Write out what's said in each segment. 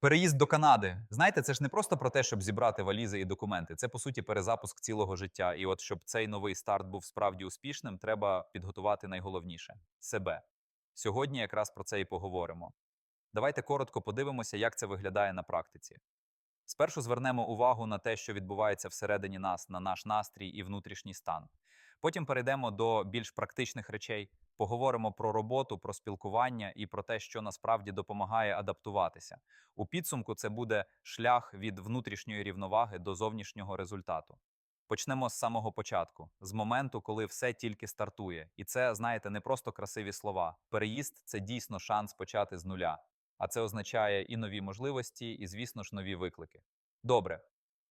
Переїзд до Канади. Знаєте, це ж не просто про те, щоб зібрати валізи і документи. Це по суті перезапуск цілого життя. І от щоб цей новий старт був справді успішним, треба підготувати найголовніше себе. Сьогодні якраз про це і поговоримо. Давайте коротко подивимося, як це виглядає на практиці. Спершу звернемо увагу на те, що відбувається всередині нас, на наш настрій і внутрішній стан. Потім перейдемо до більш практичних речей, поговоримо про роботу, про спілкування і про те, що насправді допомагає адаптуватися. У підсумку це буде шлях від внутрішньої рівноваги до зовнішнього результату. Почнемо з самого початку, з моменту, коли все тільки стартує. І це, знаєте, не просто красиві слова. Переїзд це дійсно шанс почати з нуля. А це означає і нові можливості, і, звісно ж, нові виклики. Добре,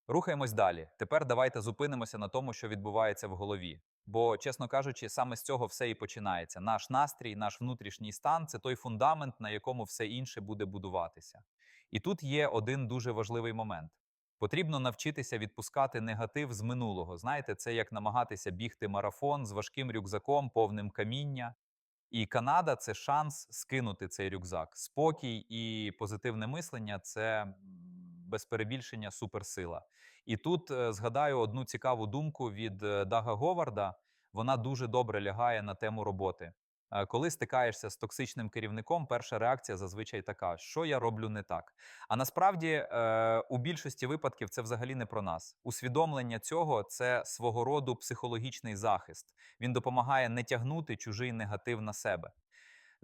рухаємось далі. Тепер давайте зупинимося на тому, що відбувається в голові. Бо, чесно кажучи, саме з цього все і починається. Наш настрій, наш внутрішній стан це той фундамент, на якому все інше буде будуватися. І тут є один дуже важливий момент. Потрібно навчитися відпускати негатив з минулого. Знаєте, це як намагатися бігти марафон з важким рюкзаком, повним каміння. І Канада це шанс скинути цей рюкзак. Спокій і позитивне мислення це без перебільшення суперсила. І тут е, згадаю одну цікаву думку від е, Дага Говарда. Вона дуже добре лягає на тему роботи. Е, Коли стикаєшся з токсичним керівником, перша реакція зазвичай така: що я роблю не так. А насправді у більшості випадків це взагалі не про нас. Усвідомлення цього це свого роду психологічний захист. Він допомагає не тягнути чужий негатив на себе.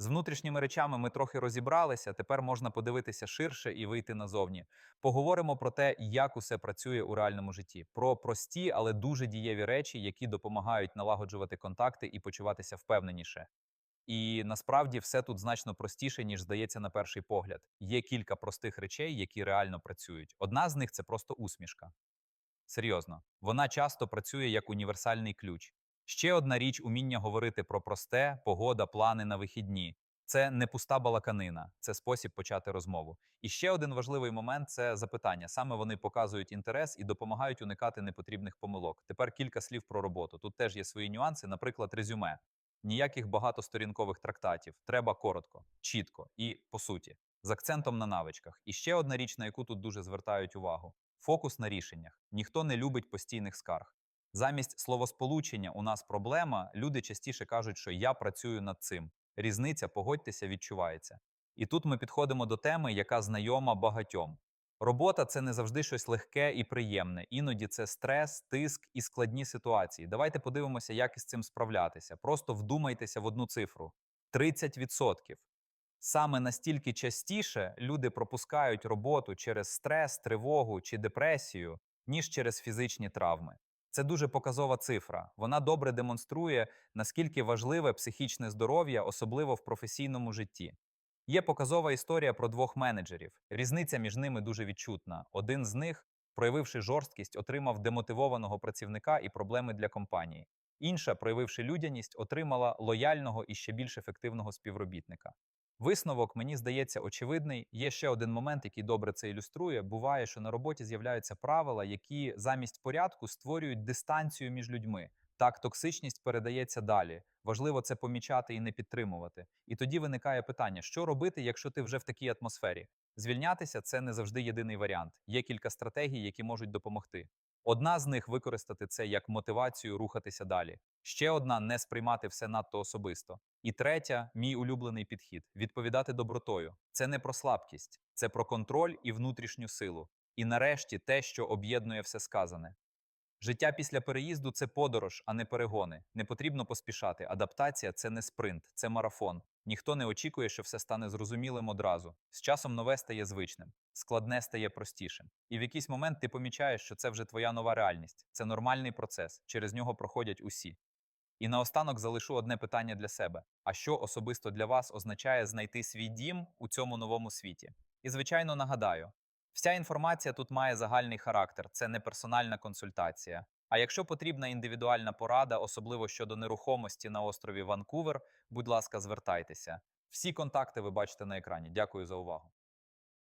З внутрішніми речами ми трохи розібралися. Тепер можна подивитися ширше і вийти назовні. Поговоримо про те, як усе працює у реальному житті, про прості, але дуже дієві речі, які допомагають налагоджувати контакти і почуватися впевненіше. І насправді все тут значно простіше, ніж здається на перший погляд. Є кілька простих речей, які реально працюють. Одна з них це просто усмішка. Серйозно, вона часто працює як універсальний ключ. Ще одна річ уміння говорити про просте, погода, плани на вихідні. Це не пуста балаканина, це спосіб почати розмову. І ще один важливий момент це запитання. Саме вони показують інтерес і допомагають уникати непотрібних помилок. Тепер кілька слів про роботу. Тут теж є свої нюанси, наприклад, резюме. Ніяких багатосторінкових трактатів. Треба коротко, чітко і по суті, з акцентом на навичках. І ще одна річ, на яку тут дуже звертають увагу: фокус на рішеннях. Ніхто не любить постійних скарг. Замість словосполучення у нас проблема, люди частіше кажуть, що я працюю над цим. Різниця, погодьтеся, відчувається. І тут ми підходимо до теми, яка знайома багатьом. Робота це не завжди щось легке і приємне. Іноді це стрес, тиск і складні ситуації. Давайте подивимося, як із цим справлятися. Просто вдумайтеся в одну цифру: 30%. Саме настільки частіше люди пропускають роботу через стрес, тривогу чи депресію, ніж через фізичні травми. Це дуже показова цифра. Вона добре демонструє, наскільки важливе психічне здоров'я, особливо в професійному житті. Є показова історія про двох менеджерів. Різниця між ними дуже відчутна. Один з них, проявивши жорсткість, отримав демотивованого працівника і проблеми для компанії. Інша, проявивши людяність, отримала лояльного і ще більш ефективного співробітника. Висновок, мені здається, очевидний. Є ще один момент, який добре це ілюструє. Буває, що на роботі з'являються правила, які замість порядку створюють дистанцію між людьми. Так, токсичність передається далі. Важливо це помічати і не підтримувати. І тоді виникає питання: що робити, якщо ти вже в такій атмосфері? Звільнятися це не завжди єдиний варіант. Є кілька стратегій, які можуть допомогти. Одна з них використати це як мотивацію рухатися далі. Ще одна не сприймати все надто особисто. І третя, мій улюблений підхід відповідати добротою. Це не про слабкість, це про контроль і внутрішню силу. І нарешті те, що об'єднує все сказане. Життя після переїзду це подорож, а не перегони. Не потрібно поспішати. Адаптація це не спринт, це марафон. Ніхто не очікує, що все стане зрозумілим одразу. З часом нове стає звичним, складне стає простішим. І в якийсь момент ти помічаєш, що це вже твоя нова реальність. Це нормальний процес, через нього проходять усі. І наостанок залишу одне питання для себе: а що особисто для вас означає знайти свій дім у цьому новому світі? І, звичайно, нагадаю, вся інформація тут має загальний характер, це не персональна консультація. А якщо потрібна індивідуальна порада, особливо щодо нерухомості на острові Ванкувер, будь ласка, звертайтеся. Всі контакти ви бачите на екрані. Дякую за увагу.